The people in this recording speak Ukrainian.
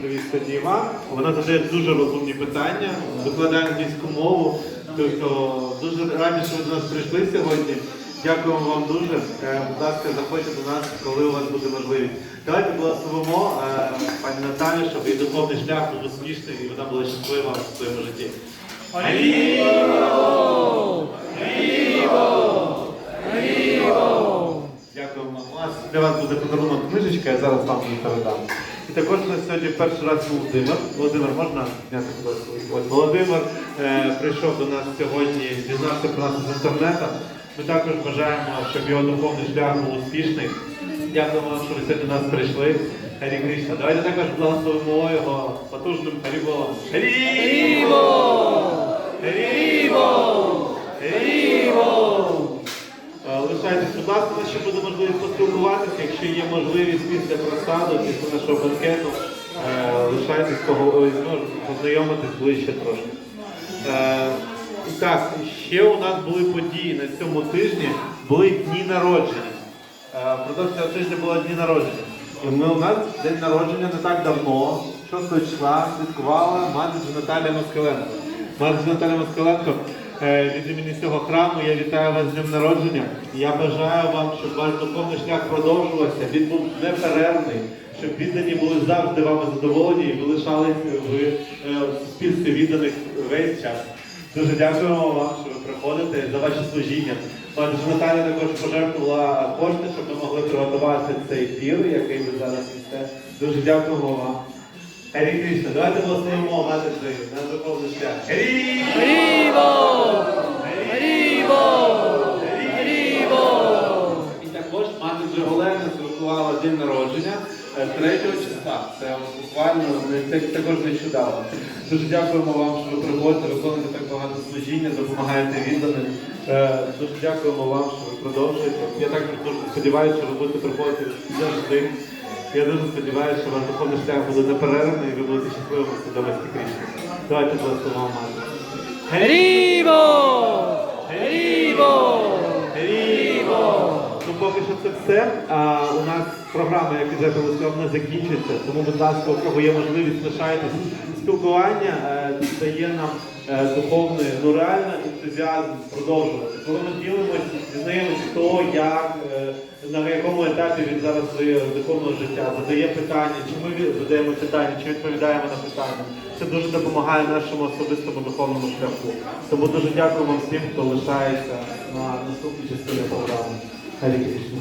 привіт сьогодні Іван. Вона задає дуже розумні питання, викладає англійську мову. Тобто дуже раді, що ви до нас прийшли сьогодні. Дякуємо вам дуже. Е, Будь ласка, заходьте до нас, коли у вас буде можливість. Давайте благословимо е, пані Наталю, щоб її духовний шлях був успішний і вона була щаслива в своєму житті. Для вас буде подарунок книжечка, я зараз вам її передам. І також у сьогодні перший раз Володимир. Володимир, можна зняти? Ось Володимир е, прийшов до нас сьогодні, дізнався про нас з інтернету. Ми також бажаємо, щоб його духовний шлях був успішний. Дякуємо що ви сьогодні до нас прийшли. Харі Кришна. Давайте також благословимо його потужним Харіболом. Харібо! Харібо! Харібо! Е, Лишайтесь, будь ласка, нас ще буде можливість поспілкуватися, якщо є можливість після просаду, після нашого банкету, е, лишайтесь пого- ну, познайомитись ближче трошки. Е, І так, ще у нас були події на цьому тижні, були дні народження. Е, Впродовж цього тижня було дні народження. І ми у нас день народження не так давно, 6 числа, святкувала мати Наталія Москаленко. Мати Наталія Москаленко, е, від імені цього храму я вітаю вас з днем народження. Я бажаю вам, щоб ваш духовний шлях продовжувався, він був неперервний, щоб віддані були завжди вами задоволені і ви лишались в е, суспільстві відданих весь час. Дуже дякуємо вам, що ви приходите за ваше служіння. Пані Наталя також пожертвувала кошти, щоб ми могли приготувати цей ефір, який ви зараз несете. Дуже дякуємо вам. Харі Кришна, давайте благословимо мати на духовний шлях. Мати Джеголена святкувала день народження е, 3 числа. Це буквально це також нещодавно. Дуже дякуємо вам, що ви приходите, виконуєте так багато служіння, допомагаєте відданим. Е, Дуже дякуємо вам, що ви продовжуєте. Я також дуже сподіваюся, що ви будете приходити завжди. Я дуже сподіваюся, що ваш духовний шлях буде неперервний і ви будете щасливими свідомості Крішни. Давайте благословимо мати. Ріво! Ріво! Поки що це все. А, у нас програма, як вже телескоп, не закінчиться. Тому, будь ласка, у кого є можливість, лишайтесь. Спілкування е, дає нам е, духовний, ну реально ентузіазм продовжувати. Коли ми ділимося, дізнаємося, хто, як, е, на якому етапі він зараз своєго духовного життя, задає питання, чи ми задаємо питання, чи відповідаємо на питання. Це дуже допомагає нашому особистому духовному шляху. Тому дуже дякую вам всім, хто лишається на наступній частині програми. Харі Кришна.